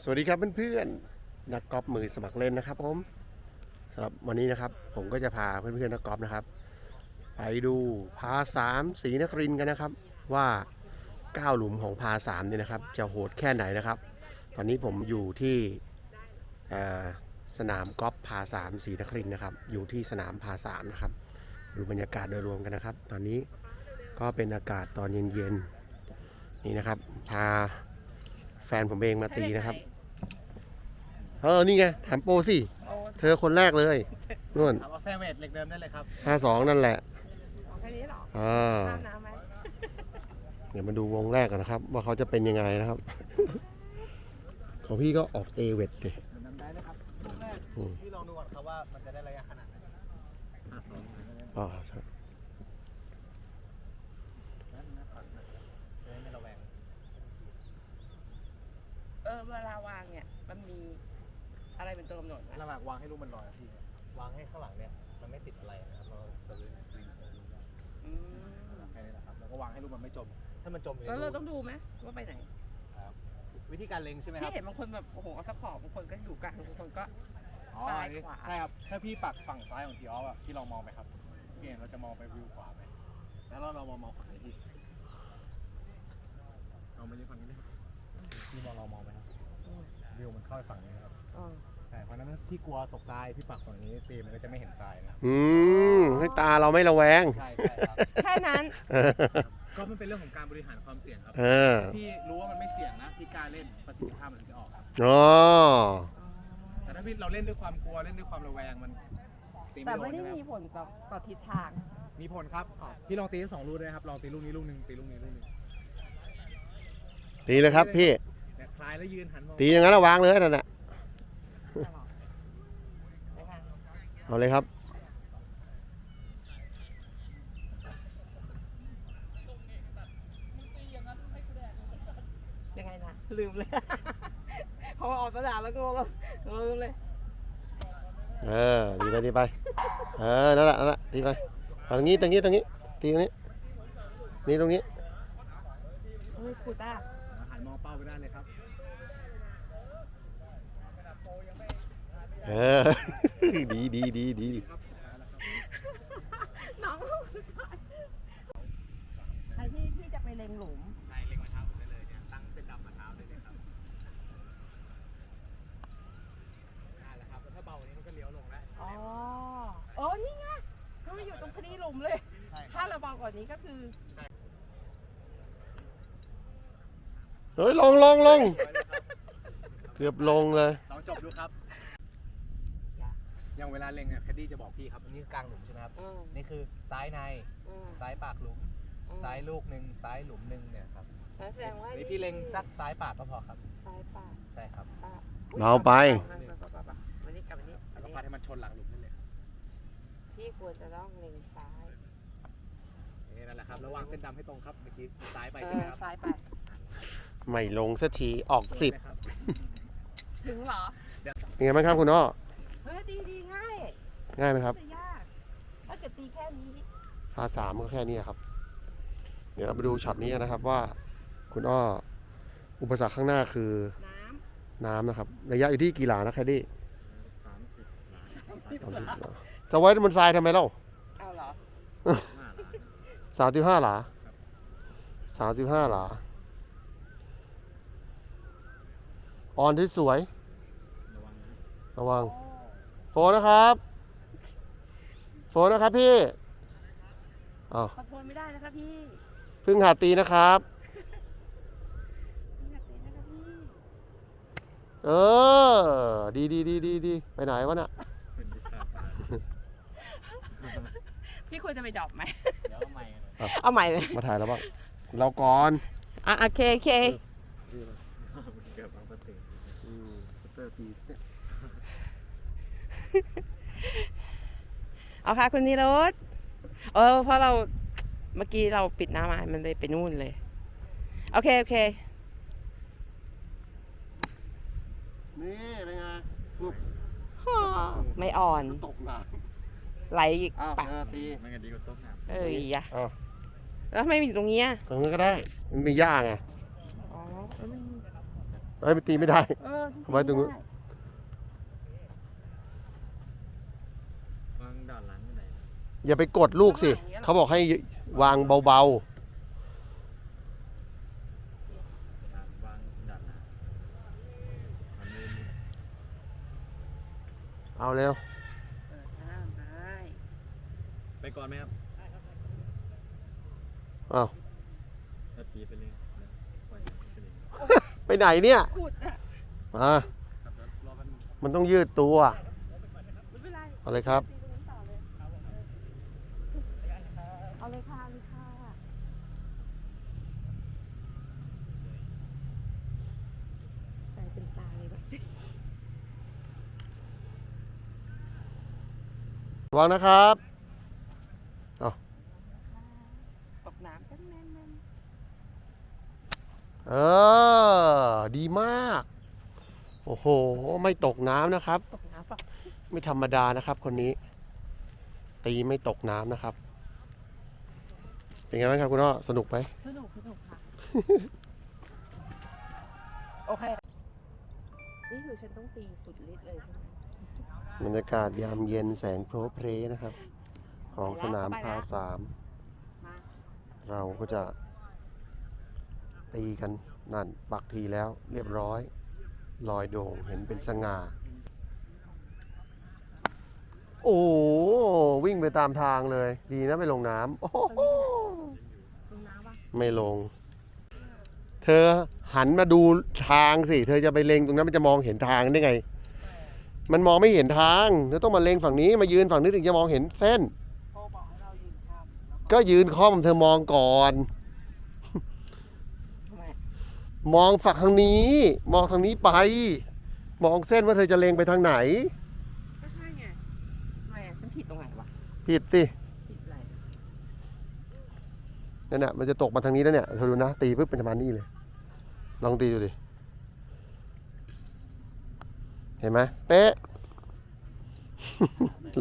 สวัสดีครับเพื่อนๆนักกอล์ฟมือสมัครเล่นนะครับผมสำหรับวันนี้นะครับ ผมก็จะพาเพื่อนๆนักกอล์ฟนะครับ ไปดูพาสามสีนครินกันนะครับ ว่าก้าวหลุมของพาสามเนี่ยนะครับ จะโหดแค่ไหนนะครับ ตอนนี้ผมอยู่ที่สนามกอล์ฟพาสามสีนครินนะครับ อยู่ที่สนามพาสามนะครับดูบรรยากาศโดยรวมกันนะครับ ตอนนี้ก็เป็นอากาศตอนเย็นๆนี่นะครับพา ฟนผมเองมาตีนะครับ เออ นี่ไง ถามโปรสิโอ้เธอคนแรกเลยนู่นครับเอาแซเวตเหล็กเดิมได้เลยครับห้าสองนั่นแหละของแค่นี้เหรออ่าข้ามน้ำไหมเดี๋ยวมาดูวงแรกกันนะครับ ว่าเขาจะเป็นยังไงนะครับ ของพี่ก็ออกเอเวทเลยเหมือนน้ำได้เลยครับลูกแรกอืมพี่ลองดูก่อนครับว่ามันจะได้ระยะขนาดไหนห้าสองอ่าใช่ นั่นนะปัดนะจะได้ไม่ระแวง เออเวลาวางเนี่ย มันมีอะไรเป็นตัวกำหนดไหมระหว่างวางให้ลูกมันลอยอะพี่วางให้ข้างหลังเนี่ยมันไม่ติดอะไรนะครับเราสวิงสวิงสวิงได้อืมแค่นี้แหละครับแล้วก็วางให้ลูกมันไม่จม ถ้ามันจมอยู่แล้วในเราลูกต้องดูไหมว่าไปไหนครับวิธีการเล็งใช่ไหมคพี่รับเห็นบางคนแบบโอ้โหเอาสักขอบบางคนก็อยู่กลางบางคนก็ อ๋อซ้ายอันนี้ขวา ใช่ครับถ้าพี่ปักฝั่งซ้ายของทีออฟอะพี่ลองมองไปครับพี่เห็นเราจะมองไปวิวขวาไปแล้วเราเรามองมองฝั่งนี้พี่เอาไม่ใช่ฝั่งนี้ดิพี่มองเรามองไปครับอื มวิวมันเข้าไปฝั่งนี้นะครับอ๋อใช่เพราะฉะนั้นพี่กลัวตกทรายพี่ปักฝั่งนี้ตีมันก็จะไม่เห็นทรายนะครับอืมให้ตาเราไม่ระแวง ใช่ใช่ครับ แค่นั้นเออก็มันเป็นเรื่องของการบริหารความเสี่ยงครับ เออพี่รู้ว่ามันไม่เสี่ยงนะพี่กล้าเล่นประสิทธิภาพมันถึงจะออกครับอ๋อแต่ถ้าพี่เราเล่นด้วยความกลัวเล่นด้วยความระแวงมันตีแต่ไม่โดไม่นได้ใช่ไหมมีครับผลต่อต่อทิศทาง มีผลครับพี่ลองตีทั้งสองลูกด้วยนะครับลองตีลูกนี้ลูกหนึ่งตีลูกนี้ลูกหนึ่งตีเลยครับพี่ เนี่ยคลายแล้วยืนหันมองตีอย่างนั้นระวางเลยนั่นแหละนะคะเอาเลยครับยังไงนะลืมเลย พอออกกระดาษแล้วก็ลืมเลย เออดีไปดีไปเออนั่นแหละนั่นแหละตีไปเอาตรงนี้ตรงนี้ตรงนี้ตีตรงนี้นี่ตรงนี้เฮ้ยครูต้าหันมองเป้าไปได้เลยครับ เออ ดีดีดีดีน้องใครที่ที่จะไปเล็งหลุมใช่เล็งไม้เท้าผมได้เลยเนี่ยตั้งเส้นดำมาเท้าได้เลยครับนั่นแหละครับแล้วถ้าเบากว่านี้มันก็เลี้ยวลงแล้วอ๋อเออนี่ไงก็มาอยู่ตรงพอดีหลุมเลย ใช่คถ้ารับเราเบากว่านี้ก็คือเฮ้ยลงลงลง เกือบลงเลย ลองจบดูครับ อย่างเวลาเล็งเนี่ยแคดดี้จะบอกพี่ครับอันนี้คือกลางหลุมใช่ไหมครับอืมนี่คือซ้ายในอืมซ้ายปากหลุม อืมซ้ายลูกหนึ่งซ้ายหลุมหนึ่งเนี่ยครับแล้วแสดงว่านี่พี่เล็งสักซ้ายปากก็พอครับ ซ้ายปากใช่ครับปากเบาไปวันนี้กลับวันนี้กลับวันนี้แล้วก็พาให้มันชนหลังหลุมนั่นเลยครับพี่ควรจะต้องเล็งซ้ายนี่นั่นแหละครับระวางเส้นดำให้ตรงครับเมื่อกี้ซ้ายไปเอใช่ไหมอครับซ้ายไป ไม่ลงสักทีออกสิบเลยครับ ถึงเหรอ เป็นไงบ้างครับคุณอ้อเฮ้ยดีดีง่าย ง่ายไหมครับไม่ยากถ้าเกิดตีแค่นี้พาสามก็แค่นี้ครับ เดี๋ยวเราไปดูช็อตนี้นะครับว่าคุณอ้ออุปสรรคข้างหน้าคือ น้น้ำนะครับ ระยะอยู่ที่กี่หลานะแคดดี้สามสิบสามสิบหลาจะไว้บนทรายทำไมเล่าำเอาเหรอสามสิบห้าหลาสามสิบห้าหลา ออนที่สวย ระวังนะ ระวังโฟนนะครับ โฟนนะครับพี่อ้าวขอโทษไม่ได้นะคะพี่เพึ่งหัดตีนะครับ พี่อยากตีนะคะพี่เออ ดีดีดีดีดีไปไหนวะน่ะเป็นวิชาการพี่ควรจะไปดรอปไหมเดี๋ยวเอาใหม่กันเลยเอาใหม่เลยมาถ่ายแล้วบ้างเราก่อนอะโอเคโอเคเกือบเอาปฏิอืมเตอร์ตีเนี่ย เอาค่ะคุณนิโรธเออเพราะเราเมื่อกี้เราปิดหน้าไม้มันเลยไปนู่นเลย โอเค โอเค นี่เป็นไงฟุบไม่อ่อน ตกน้ไหลอีกำอ้าวปะเออตีไม่งั้นดีกว่าต้มน้ำเอ้ยอะอ้าวแล้วทำไมมีอยู่ตรงเนี้ยตรงนี้ก็ได้ มันมีหญ้าไงอ๋อเออมันเอ้ยไปตีไม่ได้ เออไว้ตรงนู้นวางด้านหลังไหน อย่าไปกดลูกสิ เขาบอกให้วางเบาวางด้านหลังอันนี้ๆเอาเร็วเปิดทางไปไปก่อนไหมครับอ้าวถ้าตีไปเลยนะปล่อยไปเลยไปไหนเนี่ยขุดอะมาครับแล้วรอกันมันต้องยืดตัวไม่เป็นไรเอาเลยครับ ตีตรงนี้ต่อเลยเอาเลยค่ะเอาเลยค่ะใส่เป็นตาเลยแบบ ระวังนะครับตกน้ำกันแน่นเออ ดีมาก โอ้โห ไม่ตกน้ำนะครับๆตกน้ำปะไม่ธรรมดานะครับ คนนี้ ตีไม่ตกน้ำนะครับ เป็นไงบ้างครับคุณอ้อสนุกไหมสนุกสนุกค่ะ โอเค นี่คือฉันต้องตีสุดฤทธิ์เลยใช่ไหม บรรยากาศยามเย็นแสงโพรเพรนะครับ ของสนามพาสามเราก็จะ ตีกันนั่นปักทีแล้วเรียบร้อย ลอยโด่งเห็นเป็นสง่า โอ้วิ่งไปตามทางเลย ดีนะไม่ลงน้ำโอ้โหไม่ลง เธอหันมาดูทางสิ เธอจะไปเลงตรงนั้นมันจะมองเห็นทางได้ไง มันมองไม่เห็นทางเธอต้องมาเล็งฝั่งนี้มายืนฝั่งนี้ถึงจะมองเห็นเส้นโทรบอกให้เรายืนข้ามก็ยืนค่อมเธอมองก่อนทำไมมองฝั่งทางนี้ มองทางนี้ไป มองเส้นว่าเธอจะเล็งไปทางไหน ก็ใช่ไงทำไมอะฉันผิดตรงไหนวะ ผิดสิผิดอะไรนั่นน่ะมันจะตกมาทางนี้แล้วเนี่ยเธอดูนะ ตีปุ๊บเป็นประมาณนี้เลย ลองตีดูดิ เห็นไหมเป๊ะ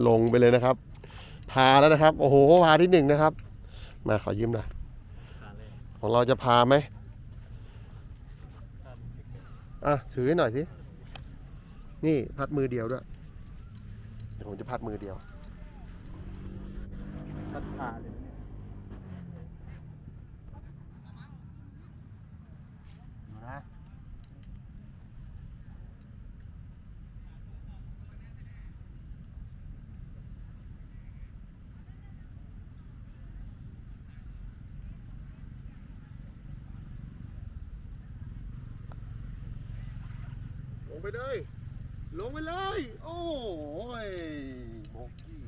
ลงไปเลยนะครับ พาแล้วนะครับ โอ้โห พาที่หนึ่งนะครับ มาขอยืมหน่อยทาของเราจะพาไหมอะ ถือให้หน่อยสิ นี่พัดมือเดียวด้วย เดี๋ยวผมจะพัดมือเดียว พัดพาเลย ลงไปเลย ลงไปเลย โอ้ยโบกี้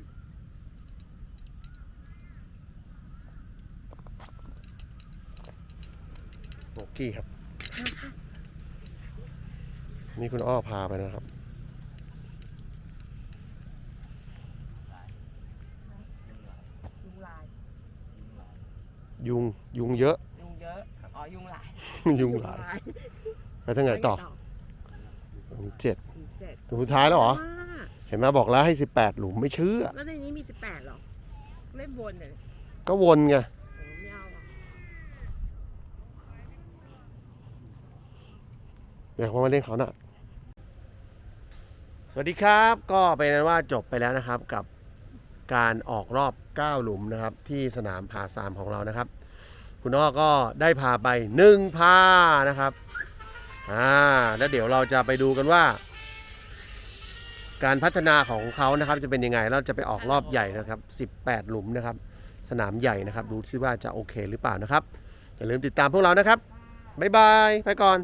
โบกี้ครับ นี่คุณอ้อพาไปนะครับ ยุงลายยุงยุงเยอะ ยุงเยอะ อ๋อ ยุงลาย ยุงหลาย ไปทางไหนต่อ เจ็ดยุงเจ็ดถึงสุดท้ายแล้วเหรอว้าเห็นไหมบอกแล้วให้สิบแปดหลุมไม่เชื่อ แล้วในนี้มีสิบแปดหรอ เล่นวนเลยก็วนไง โอ้ไม่เอาหรอกเดี๋ยวผมมาเล่นเขาน่ะ สวัสดีครับก็เป็นนั้นว่าจบไปแล้วนะครับกับการออกรอบ 9 หลุมนะครับ ที่สนามพาสามของเรานะครับ คุณอ้อก็ได้พาไป1พานะครับ อ่าแล้วเดี๋ยวเราจะไปดูกันว่า การพัฒนาของเขานะครับ จะเป็นยังไงเราจะไปออกรอบใหญ่นะครับ 18 หลุมนะครับ สนามใหญ่นะครับ ดูซิว่าจะโอเคหรือเปล่านะครับอย่าลืมติดตามพวกเรานะครับบ๊ายบายไปก่อน